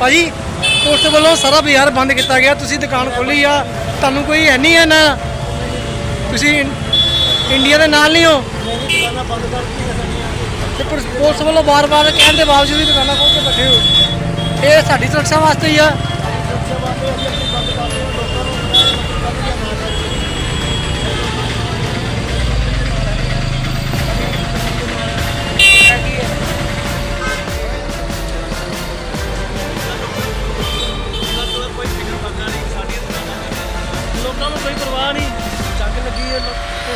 ਭਾਜੀ, ਪੁਲਿਸ ਵੱਲੋਂ ਸਾਰਾ ਬਾਜ਼ਾਰ ਬੰਦ ਕੀਤਾ ਗਿਆ। ਤੁਸੀਂ ਦੁਕਾਨ ਖੋਲੀ ਆ, ਤੁਹਾਨੂੰ ਕੋਈ ਹੈ ਨਹੀਂ ਹੈ ਨਾ? ਤੁਸੀਂ ਇੰਡੀਆ ਦੇ ਨਾਲ ਨਹੀਂ ਹੋ? ਤੇ ਪੁਲਿਸ ਪੁਲਿਸ ਵੱਲੋਂ ਵਾਰ ਵਾਰ ਕਹਿਣ ਦੇ ਬਾਵਜੂਦ ਵੀ ਦੁਕਾਨਾਂ ਖੋਲ ਕੇ ਬੈਠੇ ਹੋ। ਇਹ ਸਾਡੀ ਸੁਰੱਖਿਆ ਵਾਸਤੇ ਹੀ ਆ।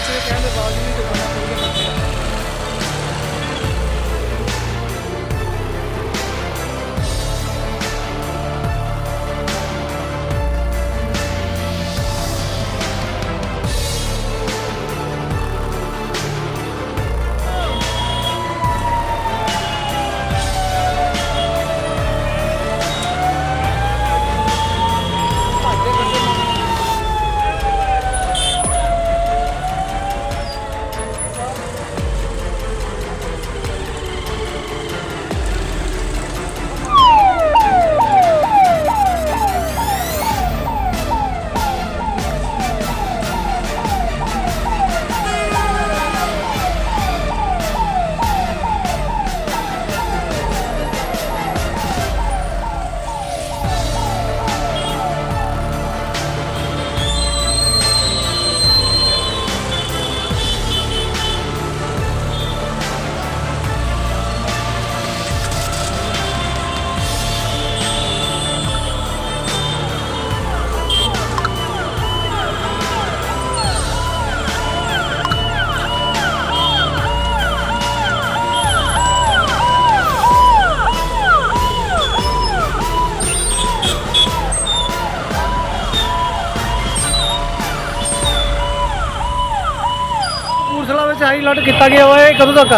ਪੁਲਿਸ ਦੇ ਕਹਿਣ ਦੇ ਬਾਵਜੂਦ ਹਾਈ ਅਲਰਟ ਕੀਤਾ ਗਿਆ ਹੋਇਆ ਹੈ ਕਦੋਂ ਤੱਕ?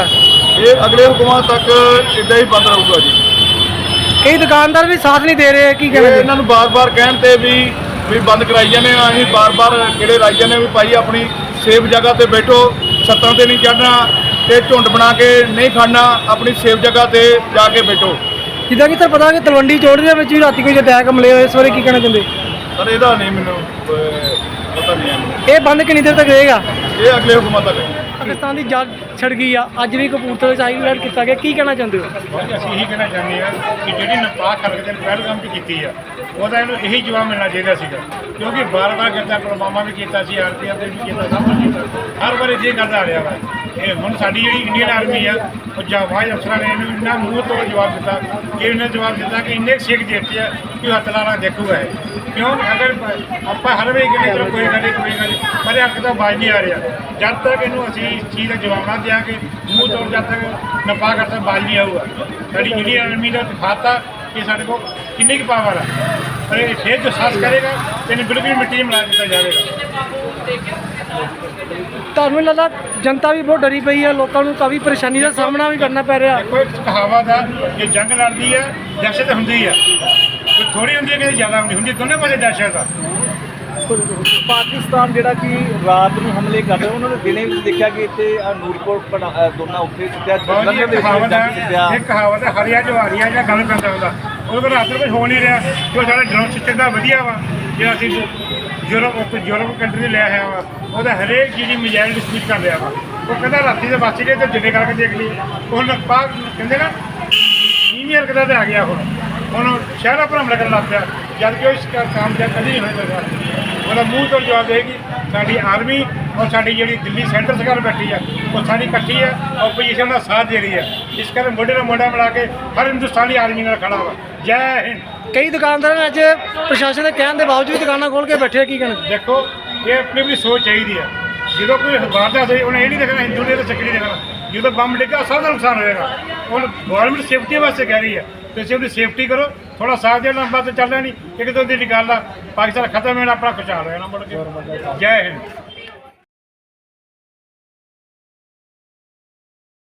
ਇਹ ਅਗਲੇ ਹੁਕਮਾਂ ਤੱਕ ਇਦਾਂ ਹੀ ਬੰਦ ਰਹੂਗਾ ਜੀ। ਕਈ ਦੁਕਾਨਦਾਰ ਵੀ ਸਾਥ ਨਹੀਂ ਦੇ ਰਹੇ ਕੀ ਇਹ ਕਹਿਣਗੇ? ਇਹਨਾਂ ਨੂੰ ਬਾਰ-ਬਾਰ ਕਹਿਣ ਤੇ ਵੀ ਵੀ ਬੰਦ ਕਰਾਈ ਜਾਂਦੇ ਆ ਅਸੀਂ ਬਾਰ-ਬਾਰ ਕਿਹੜੇ ਲਾਈ ਜਾਂਦੇ ਆ ਵੀ ਭਾਈ ਆਪਣੀ ਸੇਫ ਜਗ੍ਹਾ ਤੇ ਬੈਠੋ ਛੱਤਾਂ ਤੇ ਨਹੀਂ ਚੜਨਾ ਤੇ ਝੁੰਡ ਬਣਾ ਕੇ ਨਹੀਂ ਖੜਨਾ ਆਪਣੀ ਸੇਫ ਜਗ੍ਹਾ ਤੇ ਜਾ ਕੇ ਬੈਠੋ। ਜਿੱਦਾਂ ਕਿ ਤੁਹਾਨੂੰ ਪਤਾ ਕਿ ਤਲਵੰਡੀ ਚੌੜੀ ਦੇ ਵਿੱਚ ਵੀ ਰਾਤੀ ਕੋਈ ਅਟੈਕ ਹਮਲੇ ਹੋਏ ਇਸ ਬਾਰੇ ਕੀ ਕਹਿਣਾ ਚਾਹੁੰਦੇ? ਪਰ ਇਹਦਾ ਨਹੀਂ ਮੈਨੂੰ ਅਹ, ਪਤਾ ਨਹੀਂ ਹੈ। ਮੈਨੂੰ। ਇਹ ਬੰਦ ਕਿੰਨੀ ਦੇਰ ਤੱਕ ਰਹੇਗਾ? ਇਹ ਅਗਲੇ ਹੁਕਮਾਂ ਤੱਕ ਹੈ। ਪਾਕਿਸਤਾਨ ਦੀ ਜੱਗ ਛੜ ਗਈ ਆ। ਅੱਜ ਵੀ ਕਪੂਰਥਲੇ ਵਿੱਚ ਹਾਈ ਕੀਤਾ ਗਿਆ। ਕੀ ਕਹਿਣਾ ਚਾਹੁੰਦੇ ਹੋ? ਅਸੀਂ ਇਹੀ ਕਹਿਣਾ ਚਾਹੁੰਦੇ ਆ ਕਿ ਜਿਹੜੀ ਨਪਾਕ ਹਰਕਤ ਨੇ ਪਹਿਲਗਾਮ ਤੇ ਕੀਤੀ ਆ, ਉਹਦਾ ਇਹਨੂੰ ਇਹੀ ਜਵਾਬ ਮਿਲਣਾ ਚਾਹੀਦਾ ਸੀਗਾ। ਕਿਉਂਕਿ ਬਾਰ-ਬਾਰ ਕਰਦਾ ਪੁਲਵਾਮਾ ਵੀ ਕੀਤਾ ਸੀ, ਆਰਪੀਐਫ ਦੇ ਵੀ ਕੀਤਾ, ਸਭ ਕੁਝ ਕੀਤਾ। ਹਰ ਵਾਰ ਇਹ ਕਰਦਾ ਆ ਰਿਹਾ ਵਾ। ਇਹ ਹੁਣ ਸਾਡੀ ਜਿਹੜੀ ਇੰਡੀਅਨ ਆਰਮੀ ਆ, ਉਹ ਜਵਾਜ ਅਫਸਰਾਂ ਨੇ ਇਹਨੂੰ ਇੰਨਾ ਮੂੰਹ ਤੋਂ ਜਵਾਬ ਦਿੱਤਾ ਕਿ ਇਹਨੇ ਜਵਾਬ ਦਿੱਤਾ ਕਿ ਇੰਨੇ ਕੁ ਸਿੱਖ ਜਿੱਤੇ ਆ ਕਿ ਹੱਥ ਲਾਣਾ ਦੇਖੂਗਾ ਕਿਉਂ? ਅਗਰ ਆਪਾਂ ਹਰ ਵੇਲੇ ਕਹਿੰਦੇ ਚਲੋ ਕੋਈ ਗੱਲ ਕੋਈ ਗੱਲ ਨਹੀਂ, ਪਰ ਹੱਕ ਤਾਂ ਬਾਜ ਨਹੀਂ ਆ ਰਿਹਾ। ਜਦ ਤੱਕ ਇਹਨੂੰ ਅਸੀਂ ਇਸ ਚੀਜ਼ ਦਾ ਜਵਾਬ ਨਾ ਦਿਆਂਗੇ, ਮੂੰਹ ਤੋਂ ਜਦ ਤੱਕ ਨਪਾ ਕਰਤਾ ਬਾਜ ਨਹੀਂ ਆਊਗਾ। ਸਾਡੀ ਇੰਡੀਅਨ ਆਰਮੀ ਦਾ ਖਾਤਾ ਕਿ ਸਾਡੇ ਕੋਲ ਕਿੰਨੀ ਕੁ ਪਾਵਰ ਆ। ਪਰ ਇਹ ਫੇਰ ਜੋ ਸਾਸ ਕਰੇਗਾ ਤੇ ਇਹਨੂੰ ਬਿਲਕੁਲ ਮਿੱਟੀ 'ਚ ਮਿਲਾ ਦਿੱਤਾ ਜਾਵੇਗਾ। ਤੁਹਾਨੂੰ ਲੱਗਦਾ ਜਨਤਾ ਵੀ ਬਹੁਤ ਡਰੀ ਪਈ ਹੈ ਲੋਕਾਂ ਨੂੰ ਕਾਫੀ ਪਰੇਸ਼ਾਨੀ ਦਾ ਸਾਹਮਣਾ ਵੀ ਕਰਨਾ ਪੈ ਰਿਹਾ। ਇੱਕ ਕਹਾਵਤ ਆ ਕਿ ਜੰਗ ਲੜਦੀ ਹੈ ਦਹਿਸ਼ਤ ਹੁੰਦੀ ਆ। ਕੋਈ ਥੋੜੀ ਹੁੰਦੀ ਹੈ ਕਿ ਜ਼ਿਆਦਾ ਹੁੰਦੀ ਹੁੰਦੀ ਦੋਨੇ ਪਾਸੇ ਦਹਿਸ਼ਤ ਆ। ਪਾਕਿਸਤਾਨ ਜਿਹੜਾ ਕਿ ਰਾਤ ਨੂੰ ਹਮਲੇ ਕਰ ਰਿਹਾ ਉਹਨਾਂ ਨੇ ਦਿਨੇ ਵੀ ਦੇਖਿਆ ਕਿ ਇੱਥੇ ਅਹ ਦੋਨਾ ਉੱਥੇ ਸਿੱਧਿਆ ਜੰਗਲ ਜੀ ਦੇ ਵਿੱਚ ਹੈ ਇੱਕ ਕਹਾਵਤ ਹੈ ਹਰੀਆ ਜੋ ਹਰੀਆ ਜਾਂ ਗੱਲ ਪੈਂਦਾ ਹੁੰਦਾ। ਉਹਦੇ ਰਾਤ ਨੂੰ ਕੁਝ ਹੋ ਨਹੀਂ ਰਿਹਾ ਜੋ ਸਾਡਾ ਡਰੋਨ ਸਿਸਟਮ ਦਾ ਵਧੀਆ ਵਾ ਜਿਹੜਾ ਅਸੀਂ ਯੂਰਪ ਉੱਤੇ ਯੂਰਪ ਕੰਟਰੀ ਦੇ ਲਿਆ ਹੋਇਆ ਵਾ। ਉਹਦਾ ਹਰੇਕ ਚੀਜ਼ ਦੀ ਮਿਜ਼ਾਈਲ ਡਿਸਪਿਊਟ ਕਰ ਰਿਹਾ ਵਾ। ਉਹ ਕਹਿੰਦਾ ਰਾਤੀ ਦੇ ਬਚ ਗਏ ਤੇ ਜਿੰਨੇ ਕਰਕੇ ਦੇਖ ਲਈ। ਹੁਣ ਪਾਕ ਕਹਿੰਦੇ ਨਾ ਈਮੇਲ ਕਿਦਾ ਤੇ ਆ ਗਿਆ ਹੁਣ ਹੁਣ ਸ਼ਹਿਰਾਂ ਪਰ ਹਮਲਾ ਕਰਨ ਲੱਗ ਪਿਆ। ਜਦ ਕਿ ਉਹ ਇਸ ਕਾ- ਕੰਮ ਜਾਂ ਕਦੀ ਨਹੀਂ ਹੋਇਆ ਉਹਦਾ ਮੂੰਹ ਤੋਂ ਜਵਾਬ ਦੇਗੀ ਸਾਡੀ ਆਰਮੀ ਔਰ ਸਾਡੀ ਜਿਹੜੀ ਦਿੱਲੀ ਸੈਂਟਰ ਸਰਕਾਰ ਬੈਠੀ ਆ ਉਹ ਸਾਡੀ ਇਕੱਠੀ ਆ ਆਪੋਜੀਸ਼ਨ ਦਾ ਸਾਥ ਦੇ ਰਹੀ ਹੈ ਇਸ ਕਰਕੇ ਮੋਢੇ ਨਾਲ ਮੋਢਾ ਮਿਲਾ ਕੇ ਹਰ ਹਿੰਦੁਸਤਾਨੀ ਆਰਮੀ ਨਾਲ ਖੜਾ ਵਾ। ਜੈ ਹਿੰਦ। ਕਈ ਦੁਕਾਨਦਾਰਾਂ ਨੇ ਅੱਜ ਪ੍ਰਸ਼ਾਸਨ ਦੇ ਕਹਿਣ ਦੇ ਬਾਵਜੂਦ ਦੁਕਾਨਾਂ ਖੋਲ ਕੇ ਬੈਠੇ ਆ ਕੀ ਕਹਿਣਾ? ਦੇਖੋ ਇਹ ਆਪਣੀ ਆਪਣੀ ਸੋਚ ਚਾਹੀਦੀ ਹੈ ਜਦੋਂ ਕੋਈ ਵਾਰਦਾਤ ਹੋਈ ਉਹਨੇ ਇਹ ਨਹੀਂ ਦੇਖਣਾ ਹਿੰਦੂ ਨੇ ਤਾਂ ਸਿੱਖ ਨਹੀਂ ਦੇਖਣਾ। ਜਦੋਂ ਬੰਬ ਡਿੱਗਾ ਸਭ ਦਾ ਨੁਕਸਾਨ ਹੋਏਗਾ। ਹੁਣ ਗਵਰਨਮੈਂਟ ਸੇਫਟੀ ਵਾਸਤੇ ਕਹਿ ਰਹੀ ਹੈ। ਤੁਸੀਂ ਆਪਣੀ ਸੇਫਟੀ ਕਰੋ। ਥੋੜਾ ਸਾਥ ਦੇਣਾ ਤਾਂ ਚੱਲਣਾ ਨਹੀਂ। ਇੱਕ ਦੋ ਦਿਨ ਦੀ ਗੱਲ ਆ। ਪਾਕਿਸਤਾਨ ਖਤਮ ਹੋਣਾ ਆਪਣਾ ਖੁਸ਼ਹਾਲ ਰਹਿਣਾ ਮੁੜ ਕੇ। ਜੈ ਹਿੰਦ।